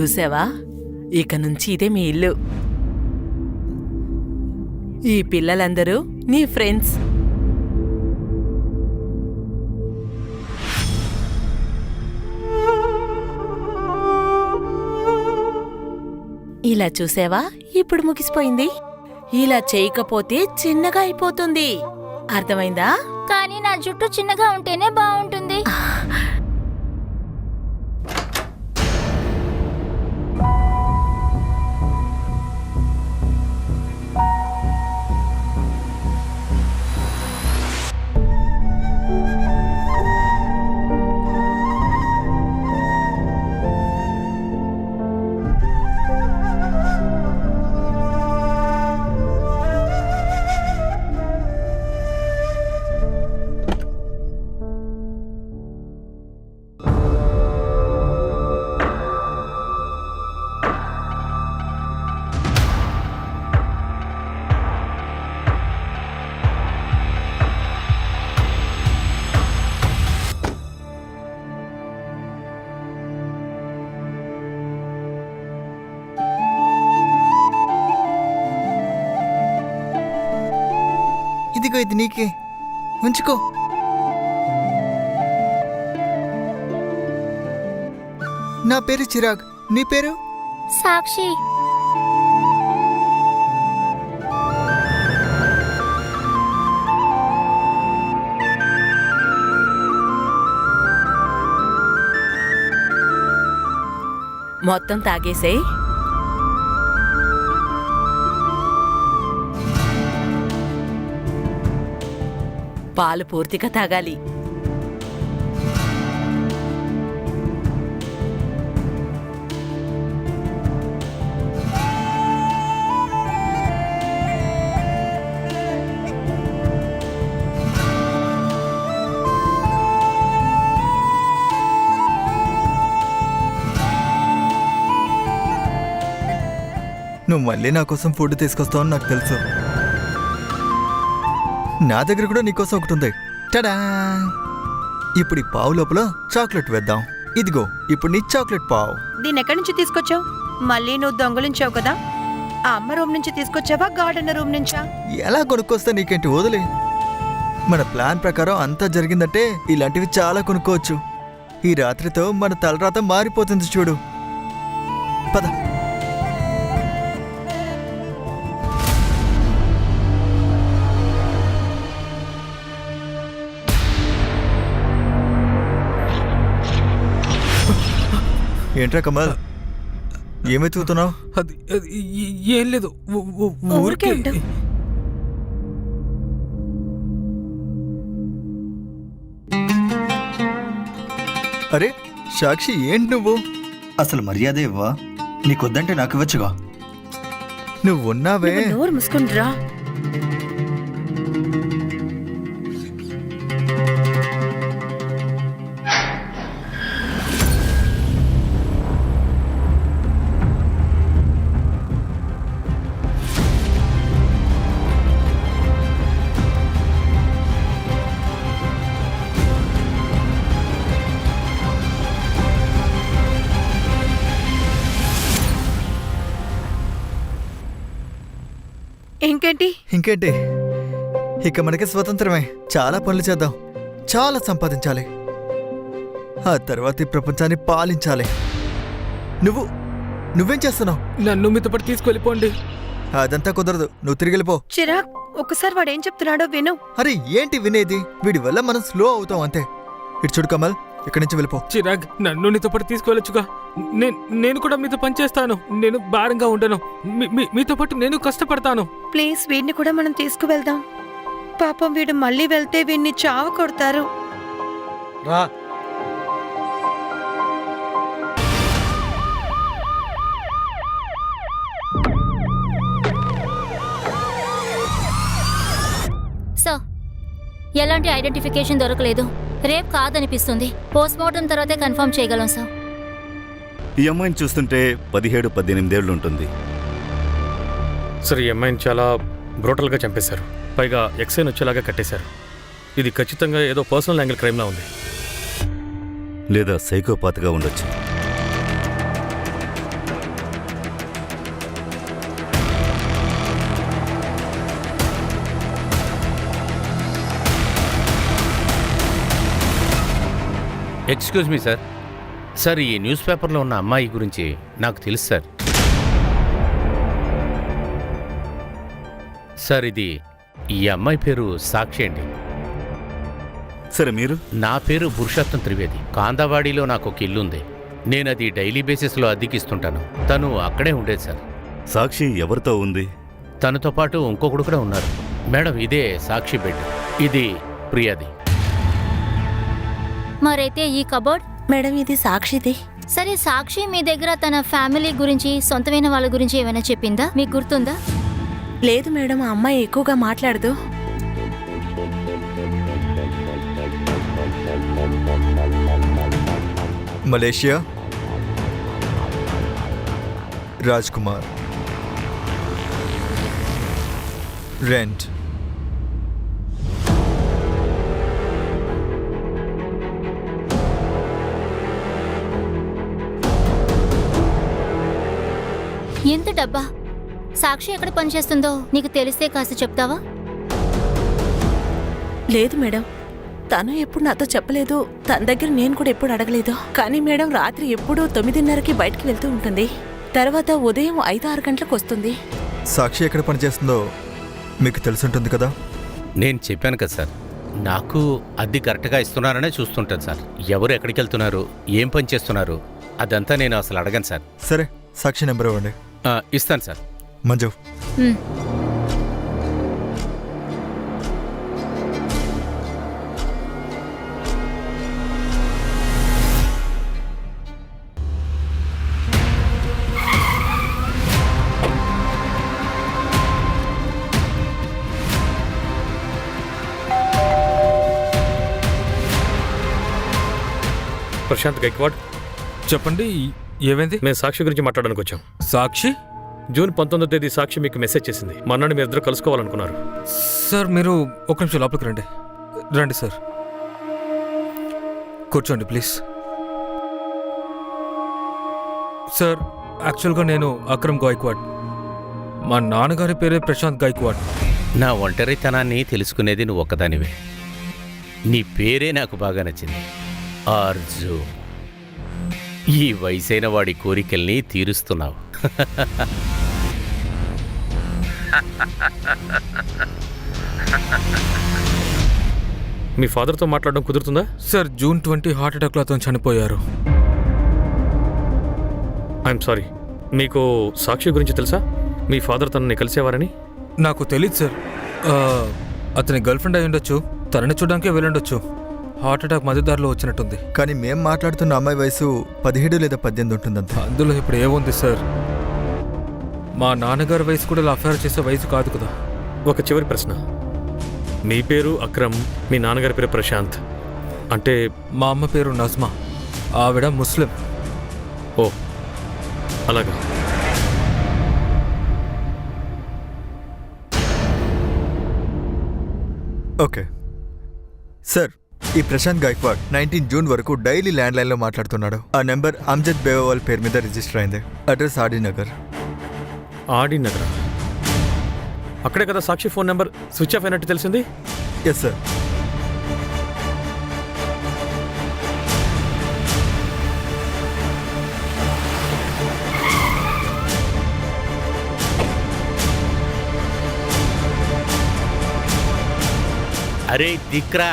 చూసావా? ఇక నుంచి ఇదే మీ ఇల్లు. ఈ పిల్లలందరూ నీ ఫ్రెండ్స్. ఇలా చూసావా? ఇప్పుడు ముగిసిపోయింది. ఇలా చేయకపోతే చిన్నగా అయిపోతుంది. అర్థమైందా? కానీ నా జుట్టు చిన్నగా ఉంటేనే బాగుంటుంది. ఇదిగో ఇది నీకే. ఉంచుకో. నా పేరు చిరాగ్. నీ పేరు? సాక్షి. మొత్తం తాగేసేయ్. పాలు పూర్తిగా తాగాలి. నువ్వు మళ్ళీ నా కోసం ఫుడ్ తీసుకొస్తావని నాకు తెలుసు. నా దగ్గర కూడా నీకోసం ఒకటి ఉంది. టడా! ఇప్పుడు ఈ పావు లోపల చాక్లెట్ వేద్దాం. ఇదిగో ఇప్పుడు నీ చాక్లెట్ పావు. దీన్ని ఎక్కడి నుంచి తీసుకొచ్చావు? మళ్ళీ నువ్వు దొంగలించావు కదా. ఆ అమ్మ రూమ్ నుంచి తీసుకొచ్చావా గార్డెన్ రూమ్ నుంచా? ఎలా కొనుక్కొస్తే నీకేంటి వదిలే? మన ప్లాన్ ప్రకారం అంతా జరిగిందంటే ఇలాంటివి చాలా కొనుక్కోవచ్చు. ఈ రాత్రితో మన తలరాత మారిపోతుంది చూడు. పద. ఏంట్రా కమల్? ఏమెతుకుతున్నావు అది అది ఏ- లేదు ఊరికే. అరే సాక్షి ఏంటి నువ్వు? అసలు మర్యాద ఇవ్వా నీకొద్దంటే నాకు ఇవ్వచ్చుగా. నువ్వు ఉన్నావే నువ్వు నోరు మూసుకుంటురా. ఇంకేంటి? ఇంకేంటి? ఇక మనకి స్వతంత్రమే. చాలా పనులు చేద్దాం. చాలా సంపాదించాలి. ఆ తర్వాత ఈ ప్రపంచాన్ని పాలించాలి. నువ్వు నువ్వేం చేస్తున్నావు? నన్ను మీతో పాటు తీసుకెళ్ళిపోండి. అదంతా కుదరదు. నువ్వు తిరిగి వెళ్ళిపో. చిరాగ్ ఒకసారి వాడు ఏం చెప్తున్నాడో విను. అరే ఏంటి వినేది? వీడి వల్ల మనం స్లో అవుతాం అంతే. ఇటు చూడు కమల్ ఇక్కడి నుంచి వెళ్ళిపో. చిరాగ్ నన్ను నీతో పాటు తీసుకెళ్ళొచ్చుగా. నేను నేను కూడా మీతో పనిచేస్తాను. నేను భారంగా ఉండను. మీతో పాటు నేను కష్టపడతాను. ప్లీజ్ వీడిని కూడా మనం తీసుకువెళ్దాం. పాపం వీడు మళ్ళీ వెళ్తే వీడిని చావ కొడతారు. రా. సో ఎలాంటి ఐడెంటిఫికేషన్ దొరకలేదు. రేప్ కాదనిపిస్తుంది. పోస్ట్ మార్టం తర్వాతే కన్ఫర్మ్ చేయగలం సార్ ఈ అమ్మాయిని చూస్తుంటే పదిహేడు పద్దెనిమిదేళ్ళు ఉంటుంది. సార్ ఈ అమ్మాయిని చాలా బ్రోటల్గా చంపేశారు. పైగా ఎక్స్ఐన్ వచ్చేలాగా కట్టేశారు. ఇది ఖచ్చితంగా ఏదో పర్సనల్ యాంగిల్ క్రైమ్లా ఉంది. లేదా సైకోపాత్గా ఉండొచ్చు. ఎక్స్క్యూజ్ మీ సార్ సార్ ఈ న్యూస్ పేపర్లో ఉన్న అమ్మాయి గురించి నాకు తెలుసు సార్. సార్ ఇది ఈ అమ్మాయి పేరు సాక్షి అండి. సరే మీరు? నా పేరు పురుషోత్తం త్రివేది. కాందావాడిలో నాకు ఒక ఇల్లు ఉంది. నేను అది డైలీ బేసిస్లో అద్దెకిస్తుంటాను. తను అక్కడే ఉండేది సార్. సాక్షి ఎవరితో ఉంది? తనతో పాటు ఇంకొకడు కూడా ఉన్నారు. మేడం ఇదే సాక్షి బెడ్. ఇది ప్రియాది. మరైతే ఈ కబోర్డ్? మేడం ఇది సాక్షిది సరే సాక్షి మీ దగ్గర తన ఫ్యామిలీ గురించి సొంతమైన వాళ్ళ గురించి ఏమైనా చెప్పిందా? మీకు గుర్తుందా? లేదు మేడం ఆ అమ్మాయి ఎక్కువగా మాట్లాడదు. మలేషియా? రాజ్ కుమార్ రెంట్. ఎంత డబ్బా? సాక్షి ఎక్కడ పనిచేస్తుందో నీకు తెలిస్తే కాస్త చెప్తావా? లేదు మేడం. తను ఎప్పుడు నాతో చెప్పలేదు. తన దగ్గర నేను కూడా ఎప్పుడు అడగలేదు. కానీ మేడం రాత్రి ఎప్పుడూ తొమ్మిదిన్నరకి బయటికి వెళ్తూ ఉంటుంది. తర్వాత ఉదయం ఐదు ఆరు గంటలకు వస్తుంది. సాక్షి ఎక్కడ పనిచేస్తుందో మీకు తెలుసుంటుంది కదా? నేను చెప్పాను కదా సార్. నాకు అద్దె కరెక్ట్గా ఇస్తున్నారనే చూస్తుంటాను సార్. ఎవరు ఎక్కడికి వెళ్తున్నారు? ఏం పని చేస్తున్నారు? అదంతా నేను అసలు అడగను సార్. సరే సాక్షి నెంబర్ ఇవ్వండి. ఇస్తాను సార్. మంజు. ప్రశాంత్ గైక్వాడ్. చెప్పండి ఏమైంది? మేము సాక్షి గురించి మాట్లాడడానికి వచ్చాం. సాక్షి? జూన్ పంతొమ్మిదో తేదీ సాక్షి మీకు మెసేజ్ చేసింది. మన్నాడు మీరు ఇద్దరు కలుసుకోవాలనుకున్నారు. సార్ మీరు ఒక నిమిషం లోపలికి రండి. రండి సార్. కూర్చోండి ప్లీజ్. సార్ యాక్చువల్గా నేను అక్రమ్ గాయక్వాడ్. మా నాన్నగారి పేరే ప్రశాంత్ గాయక్వాడ్. నా ఒంటరితనాన్ని తెలుసుకునేది నువ్వు ఒక్కదానివే. నీ పేరే నాకు బాగా నచ్చింది. ఆర్జు. ఈ వయసైన వాడి కోరికల్ని తీరుస్తున్నావు. మీ ఫాదర్తో మాట్లాడడం కుదురుతుందా? సార్ జూన్ ట్వంటీ హార్ట్ అటాక్లో అతను చనిపోయారు. I'm sorry. మీకు సాక్షి గురించి తెలుసా? మీ ఫాదర్ తనని కలిసేవారని? నాకు తెలియదు సార్. అతని గర్ల్ ఫ్రెండ్ అయి ఉండొచ్చు తనని చూడడానికే వెళ్ళుండొచ్చు. హార్ట్ అటాక్ మధ్యదారిలో వచ్చినట్టుంది. కానీ మేం మాట్లాడుతున్న అమ్మాయి వయసు పదిహేడు లేదా పద్దెనిమిది ఉంటుందంతే అందులో ఇప్పుడు ఏముంది సార్? మా నాన్నగారి వయసు కూడా ఇలా అఫేర్ చేసే వయసు కాదు కదా. ఒక చివరి ప్రశ్న. మీ పేరు అక్రమ్ మీ నాన్నగారి పేరు ప్రశాంత్. అంటే మా అమ్మ పేరు నజ్మా ఆవిడ ముస్లిం. ఓ అలాగా. ఓకే. సార్ ఈ ప్రశాంత్ గాయక్వాడ్ నైన్టీన్ జూన్ వరకు డైలీ ల్యాండ్ లైన్లో మాట్లాడుతున్నాడు. ఆ నెంబర్ అమ్జద్ బేవాల్ పేరు మీద రిజిస్టర్ అయింది. అడ్రస్ ఆడి నగర్. ఆడి నగర? అక్కడే కదా Sakshi phone number switch off అయినట్టు తెలిసింది? ఎస్ సార్ అరే దిక్రా.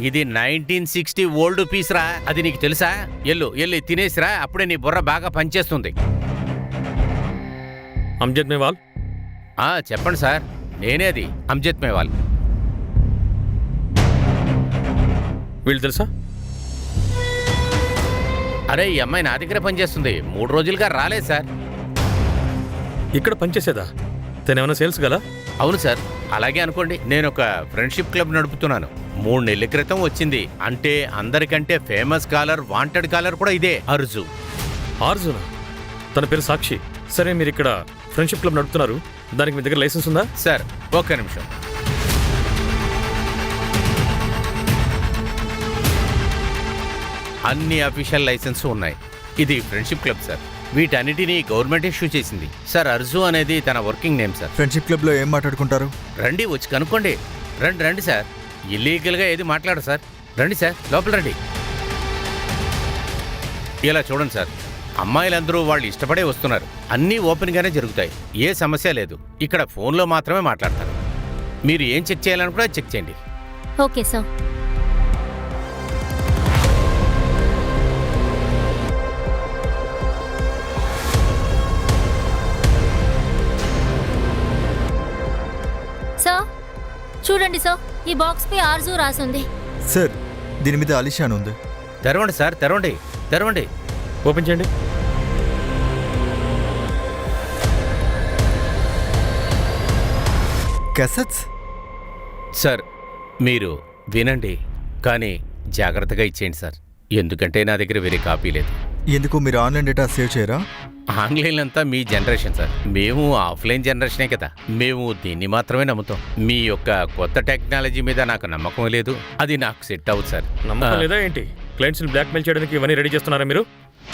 ఇది నైన్టీన్ సిక్స్టీ ఓల్డ్ పీస్ రా. అది నీకు తెలుసా? ఎల్లు ఎల్లు తినేసిరా. అప్పుడే నీ బుర్ర బాగా పనిచేస్తుంది. అమ్జద్ మేవాల్? ఆ చెప్పండి సార్. నేనే అది అంజత్ మేవాల్. వీళ్ళు తెలుసా? అరే ఈ అమ్మాయి నా దగ్గర పనిచేస్తుంది. మూడు రోజులుగా రాలేదు సార్. ఇక్కడ పనిచేసేదా? తనేమైనా సేల్స్ గల? అవును సార్. అలాగే అనుకోండి. నేను ఒక ఫ్రెండ్షిప్ క్లబ్ నడుపుతున్నాను. మూడు నెలల క్రితం వచ్చింది. అంటే అందరికంటే ఫేమస్ కాలర్ వాంటెడ్ కాలర్ కూడా ఇదే అరుజు. ఆర్జున తన పేరు సాక్షి. సరే మీరు ఇక్కడ ఫ్రెండ్షిప్ క్లబ్ నడుపుతున్నారు. దానికి మీ దగ్గర లైసెన్స్ ఉందా? సార్ ఒక్క నిమిషం. అన్ని అఫీషియల్ లైసెన్స్ ఉన్నాయి. ఇది ఫ్రెండ్షిప్ క్లబ్ సార్. వీటన్నిటినీ గవర్నమెంట్ ఇష్యూ చేసింది. సార్ అర్జు అనేది తన వర్కింగ్ నేమ్ సార్. ఫ్రెండ్షిప్ క్లబ్లో ఏం మాట్లాడుకుంటారు? రండి వచ్చి కనుక్కోండి. రండి రండి సార్. ఇల్లీగల్గా ఏది మాట్లాడు సార్. రండి సార్. లోపల రండి. ఇలా చూడండి సార్. అమ్మాయిలందరూ వాళ్ళు ఇష్టపడే వస్తున్నారు. అన్నీ ఓపెన్గానే జరుగుతాయి. ఏ సమస్య లేదు. ఇక్కడ ఫోన్లో మాత్రమే మాట్లాడతారు. మీరు ఏం చెక్ చేయాలనుకున్నా చెక్ చేయండి. Okay sir. సార్ చూడండి సార్. ఈ బాక్స్ పై ఆర్జు రాసుంది. సార్ దీని మీద అలిషాన్ ఉంది. తెరవండి సార్ తెరవండి తెరవండి. ఓపెన్ చేయండి. కెసెట్స్ సార్ మీరు వినండి కానీ జాగ్రత్తగా ఇచ్చేయండి సార్. ఎందుకంటే నా దగ్గర వేరే కాపీ లేదు. ఎందుకు మీరు ఆన్లైన్ డేటా సేవ్ చేయరా? ఆన్లైన్ అంతా మీ జనరేషన్ సార్. మేము ఆఫ్లైన్ జనరేషనే కదా. మేము దీన్ని మాత్రమే నమ్ముతాం. మీ యొక్క కొత్త టెక్నాలజీ మీద నాకు నమ్మకం లేదు. అది నాకు సెట్ అవ్వదు సార్. నమ్మకం లేదా ఏంటి? క్లయింట్స్ని బ్లాక్మెయిల్ చేయడానికి ఇవన్నీ రెడీ చేస్తున్నారా మీరు?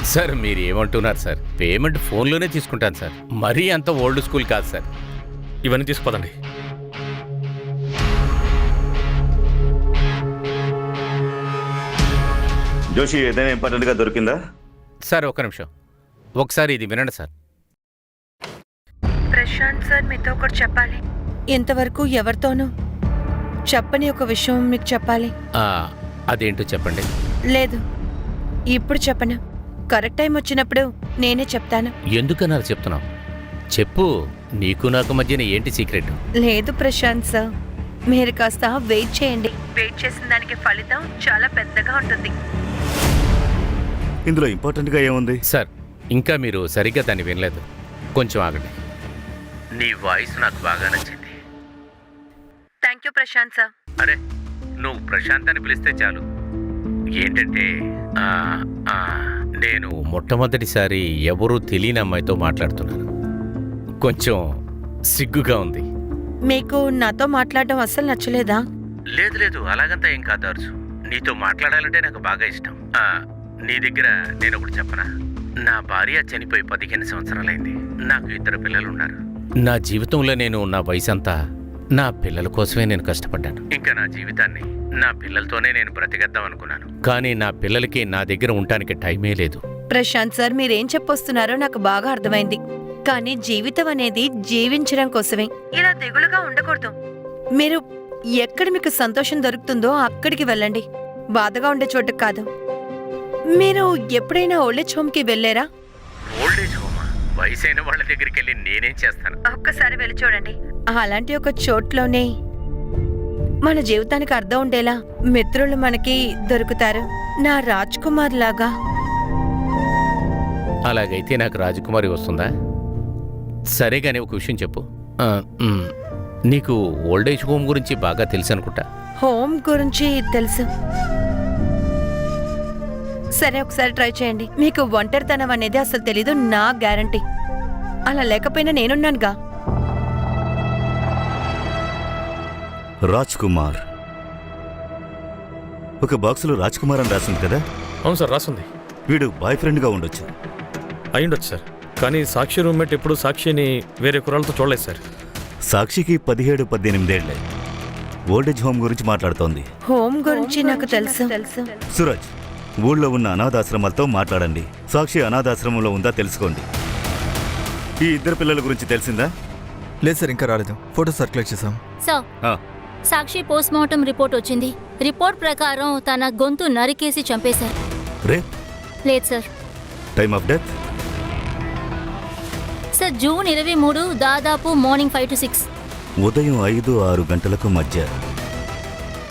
సార్ మీరు ఏమంటున్నారు సార్? పేమెంట్ ఫోన్లోనే తీసుకుంటాను సార్. మరీ అంత ఓల్డ్ స్కూల్ కాదు సార్. ఇవన్నీ తీసుకుపోదండి. జోషి ఏదైనా ఇంపార్టెంట్గా దొరికిందా? సార్ ఒక్క నిమిషం. ఒకసారి ఇది వినండి సార్. ప్రశాంత్ సార్ మీతో ఒకటి చెప్పాలి. ఇంతవరకు ఎవరితోనూ చెప్పని ఒక విషయం మీకు చెప్పాలి? ఆ, అదేంటో చెప్పండి. లేదు. ఇప్పుడు చెప్పను. కరెక్ట్ టైం వచ్చినప్పుడు నేనే చెప్తాను. ఎందుకన్నారు చెప్తున్నావు? చెప్పు. నీకు నాకు మధ్యన ఏంటి సీక్రెట్? లేదు ప్రశాంత్ సార్. మీరు కాస్త వెయిట్ చేయండి. వెయిట్ చేసిన దానికి ఫలితం చాలా పెద్దగా ఉంటుంది. ఇందులో ఇంపార్టెంట్గా ఏముంది? సార్ ఇంకా మీరు సరిగ్గా దాన్ని వినలేదు. కొంచెం ఆగండి. నీ వాయిస్ నాకు బాగా నచ్చింది. థ్యాంక్ యూ ప్రశాంత్ సార్ అరే నువ్వు ప్రశాంత్ అని పిలిస్తే చాలు. ఏంటంటే ఆ, ఆ, నేను మొట్టమొదటిసారి ఎవరూ తెలియని అమ్మాయితో మాట్లాడుతున్నాను. కొంచెం సిగ్గుగా ఉంది. మీకు నాతో మాట్లాడడం అస్సలు నచ్చలేదా? లేదు లేదు అలాగంతా ఏం కాదు అర్జు. నీతో మాట్లాడాలంటే నాకు బాగా ఇష్టం. ఆ, నీ దగ్గర నేను ఒకటి చెప్పనా? నా భార్య చనిపోయి పదిహేను సంవత్సరాలైంది. నాకు ఇద్దరు పిల్లలు ఉన్నారు నా జీవితంలో నేను నా వయసు అంతా నా పిల్లల కోసమే నేను కష్టపడ్డాను. ఇంకా నా జీవితాన్ని నా పిల్లలతోనే నేను బ్రతికేద్దాం అనుకున్నాను కానీ నా పిల్లలకి నా దగ్గర ఉండటానికి టైమే లేదు. ప్రశాంత్ సార్ మీరేం చెప్పొస్తున్నారో నాకు బాగా అర్థమైంది. కానీ జీవితం అనేది జీవించడం కోసమే. ఇలా దిగులుగా ఉండకూడదు. మీరు ఎక్కడ మీకు సంతోషం దొరుకుతుందో అక్కడికి వెళ్ళండి. బాధగా ఉండే చోటుకు కాదు. మీరు ఎప్పుడైనా ఓల్డేజ్ హోమ్కి వెళ్ళారా? ఓల్డేజ్ హోమా? వయసైన వాళ్ళ దగ్గరికి వెళ్ళి నేనేం చేస్తాను? ఒక్కసారి వెళ్ళి చూడండి. అలాంటి ఒక చోట్లోనే మన జీవితానికి అర్థం ఉండేలా మిత్రులు మనకి దొరుకుతారు. నా రాజ్ కుమార్ లాగా. అలాగైతే నాకు రాజకుమారి వస్తుందా? సరే కానీ ఒక విషయం చెప్పు. ఆ, మ్, నీకు ఓల్డేజ్ హోమ్ గురించి బాగా తెలుసు అనుకుంటా హోమ్ గురించి తెలుసు. సరే ఒకసారి ట్రై చేయండి. మీకు ఒంటరితనం అనేది అసలు తెలీదు నా గ్యారంటీ. అలా లేకపోయినా నేనున్నానుగా. రాజ్ కుమార్ ఒక బాక్సులో రాజ్ కుమార్ అని రాసింది కదా? అవును సార్ రాస్తుంది వీడు బాయ్ ఫ్రెండ్గా ఉండొచ్చు. అయ్యుండొచ్చు సార్. కానీ సాక్షి రూమ్మేట్ ఎప్పుడు సాక్షిని వేరే కుర్రాలతో చూడలేదు సార్. సాక్షికి పదిహేడు పద్దెనిమిదేళ్ళే ఓల్డేజ్ హోమ్ గురించి మాట్లాడుతోంది. హోమ్ గురించి నాకు తెలుసు. సురజ్ ఊళ్ళో ఉన్న అనాథాశ్రమాలతో మాట్లాడండి. సాక్షి అనాథాశ్రమంలో ఉందా తెలుసుకోండి. ఈ ఇద్దరు పిల్లల గురించి తెలిసిందా? లేదు సార్ ఇంకా రాలేదు. ఫోటో సర్క్యులేట్ చేసాం సార్ ఆ, సాక్షి పోస్ట్ మార్టం రిపోర్ట్ వచ్చింది. రిపోర్ట్ ప్రకారం తన గొంతు నరికేసి చంపేశారు. రే. లేదు sir. Time of death sir June ఇరవై మూడు దాదాపు మార్నింగ్ ఫైవ్ టు సిక్స్. ఉదయం ఐదు ఆరు గంటలకు మధ్య.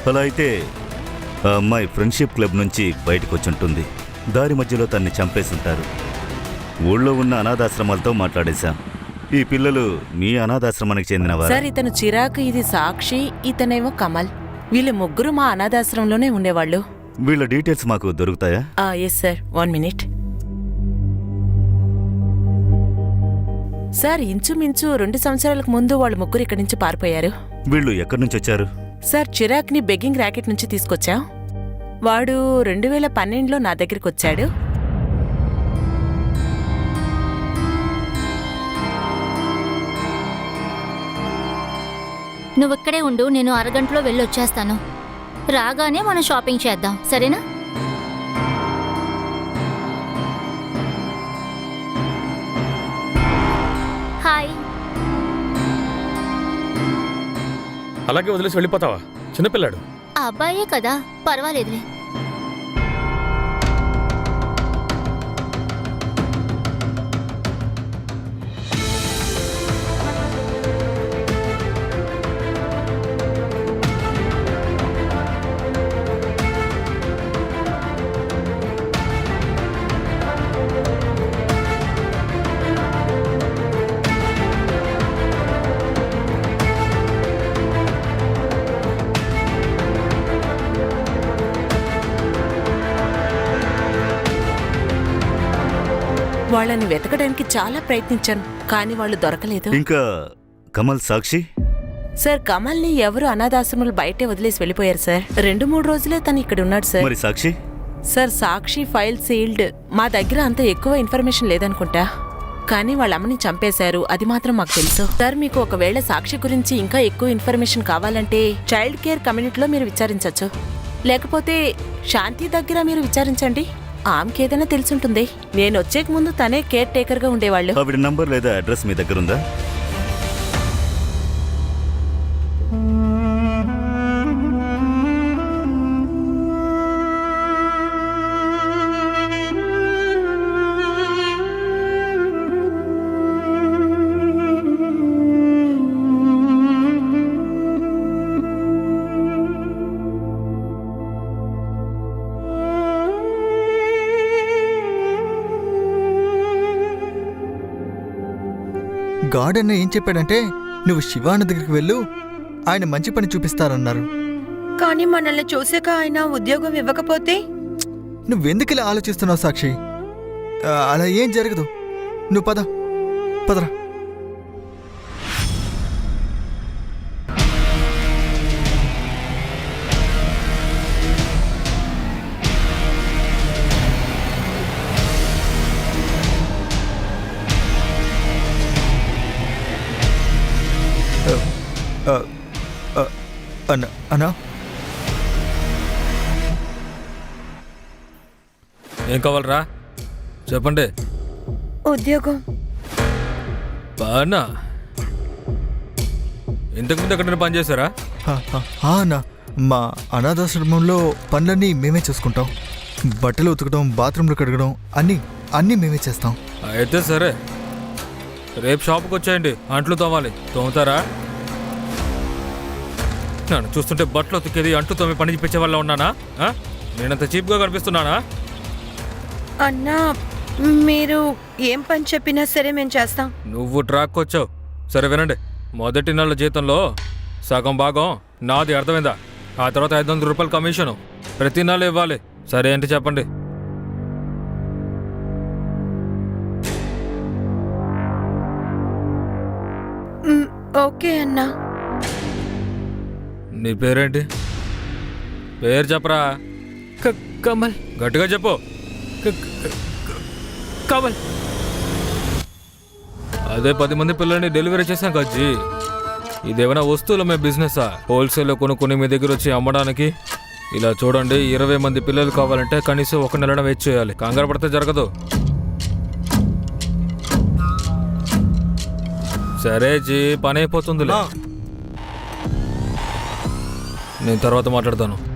అలా అయితే ఆ అమ్మాయి ఫ్రెండ్షిప్ క్లబ్ నుంచి బయటకు వచ్చుంటుంది దారి మధ్యలో తన్ని చంపేసుంటారు. ఊళ్ళో ఉన్న అనాథాశ్రమాలతో మాట్లాడేశాం. ఈ పిల్లలు మీ అనాథాశ్రమానికి చెందినవారా? సార్ ఇతను చిరాకు ఇది సాక్షి ఇతనేమో కమల్. వీళ్ళు ముగ్గురు మా అనాథాశ్రమంలోనే ఉండేవాళ్ళు. వీళ్ళ డీటెయిల్స్ మాకు దొరుకుతాయా? Yes sir one minute sir ఇంచుమించు రెండు సంవత్సరాలకు ముందు వాళ్ళు ముగ్గురు ఇక్కడి నుంచి పారిపోయారు. వీళ్ళు ఎక్కడి నుంచి వచ్చారు? సార్ చిరాక్ని బెగ్గింగ్ ర్యాకెట్ నుంచి తీసుకొచ్చా? వాడు రెండు వేల పన్నెండులో నా దగ్గరికి వచ్చాడు. నువ్వెక్కడే ఉండు నేను అరగంటలో వెళ్ళొచ్చేస్తాను. రాగానే మనం షాపింగ్ చేద్దాం సరేనా? హాయ్. అలాగే వదిలేసి వెళ్ళిపోతావా? చిన్నపిల్లాడు. ఆ అబ్బాయే కదా. పర్వాలేదులే. వాళ్ళని వెతకడానికి చాలా ప్రయత్నించాను కానీ వాళ్ళు దొరకలేదు. ఇంకా కమల్ సాక్షి? సార్ కమల్ని ఎవరు అనాథాశ్రములు బయటే వదిలేసి వెళ్ళిపోయారు సార్? రెండు మూడు రోజులే తను ఇక్కడ ఉన్నాడు సార్. మరి Sakshi? Sir Sakshi file sealed. మా దగ్గర అంత ఎక్కువ ఇన్ఫర్మేషన్ లేదనుకుంటా. కానీ వాళ్ళ అమ్మని చంపేశారు అది మాత్రం మాకు తెలుసు. సార్ మీకు ఒకవేళ సాక్షి గురించి ఇంకా ఎక్కువ ఇన్ఫర్మేషన్ కావాలంటే చైల్డ్ కేర్ కమ్యూనిటీలో మీరు విచారించవచ్చు లేకపోతే శాంతి దగ్గర మీరు విచారించండి. ఆమెకేదైనా తెలిసి ఉంటుంది నేను వచ్చేక ముందు తనే కేర్ టేకర్గా ఉండేవాళ్ళు. ఆవిడ నంబర్ లేదా అడ్రస్ మీ దగ్గర ఉందా గార్డెన్ ఏం చెప్పాడంటే నువ్వు శివాన దగ్గరికి వెళ్ళు ఆయన మంచి పని చూపిస్తారన్నారు. కానీ మనల్ని చూసాక ఆయన ఉద్యోగం ఇవ్వకపోతే? నువ్వెందుకు ఇలా ఆలోచిస్తున్నావు సాక్షి? అలా ఏం జరగదు. నువ్వు పద పదరా. అన్న ఏం కావాలరా? చెప్పండి. ఉద్యోగం. బానా ఇంతకుముందు ఎక్కడైనా పని చేశారా? హా, హా, హా అన్న. మా అనాథాశ్రమంలో పనులన్నీ మేమే చూసుకుంటాం. బట్టలు ఉతకడం బాత్రూంలు కడగడం అన్నీ అన్నీ మేమే చేస్తాం. అయితే సరే. రేపు షాప్కి వచ్చేయండి అంట్లు తోమాలి. తోముతారా? నన్ను చూస్తుంటే బట్టలు ఉతికేది అంట్లు తోమి పని చేపించే వల్ల ఉన్నానా? నేనంత చీప్గా కనిపిస్తున్నానా? అన్నా మీరు ఏం పని చెప్పినా సరే మేము చేస్తాం. నువ్వు ట్రాక్ వచ్చావు. సరే వినండి. మొదటి నెల జీతంలో సగం భాగం నాది అర్థమైందా? ఆ తర్వాత ఐదు వందల రూపాయల కమిషను ప్రతి నెల ఇవ్వాలి. సరే ఏంటి చెప్పండి. ఓకే అన్నా. నీ పేరేంటి? పేరు చెప్పరా? కమల్. గట్టిగా చెప్పు. కమల్. అదే పది మంది పిల్లల్ని డెలివరీ చేశాం కజ్జి. ఇదేమైనా వస్తువుల మీ బిజినెసా హోల్సేల్లో కొనుక్కొని మీ దగ్గర వచ్చి అమ్మడానికి? ఇలా చూడండి ఇరవై మంది పిల్లలు కావాలంటే కనీసం ఒక నెలన వెయిట్ చేయాలి. కంగారు పడితే జరగదు. సరే జీ పని అయిపోతుందిలే. నేను తర్వాత మాట్లాడతాను.